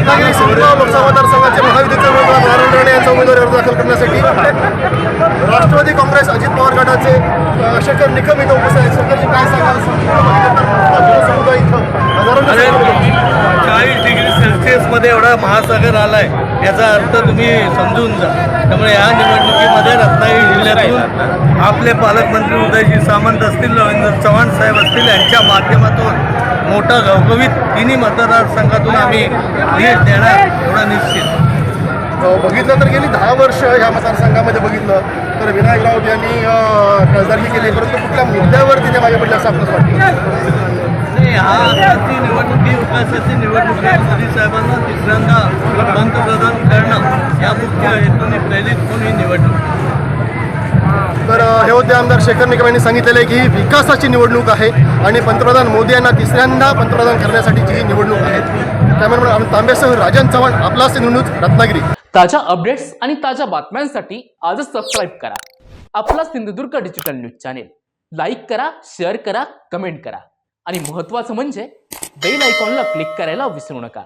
रत्नागिरी सिंधुदुर्ग लोकसभा मतदारसंघाचे महायुतीचे उमेदवार नारायण राणे यांचा उमेदवारी अर्ज दाखल करण्यासाठी राष्ट्रवादी काँग्रेस अजित पवार गटाचे शेखर निकम इथं उपस्थित आहेत. शेखरजी काय सांगाल? समुदाय इथं. चाळीस डिग्री सेल्सिअसमध्ये एवढा महासागर आलाय. याचा अर्थ तुम्ही समजून जा. त्यामुळे या निवडणुकीमध्ये रत्नागिरी जिल्ह्यातून आपले पालकमंत्री उदयजी सामंत असतील रवींद्र चव्हाण साहेब असतील यांच्या माध्यमातून मोठा घवघवीत तिन्ही मतदारसंघातून आम्ही लीड देणार एवढा निश्चित. बघितलं तर गेली दहा वर्ष ह्या मतदारसंघामध्ये बघितलं. तर विनायक राऊत यांनी खासदारकी केली परंतु कुठल्या मुद्द्यावर तिथे मागे पडले असं आपल्याला वाटतं? नाही हा आताची निवडणूक ही विकासाची निवडणूक आहे मोदी साहेबांना तिसऱ्यांदा पंतप्रधान करणं या मुख्य हेतूने प्रेरित होऊन ही निवडणूक. तर हे होते आमदार शेखर निकम यांनी सांगितलेलं आहे की ही विकासाची निवडणूक आहे आणि पंतप्रधान मोदी यांना तिसऱ्यांदा पंतप्रधान करण्यासाठीची ही निवडणूक आहे. त्यामुळे तांबेसह राजन चव्हाण आपला न्यूज रत्नागिरी. ताज्या अपडेट्स आणि ताज्या बातम्यांसाठी आजच सबस्क्राईब करा. आपला Sindhudurg digital news channel like करा शेअर करा कमेंट करा. आणि महत्त्वाचं म्हणजे बेल आयकॉनला क्लिक करायला विसरू नका.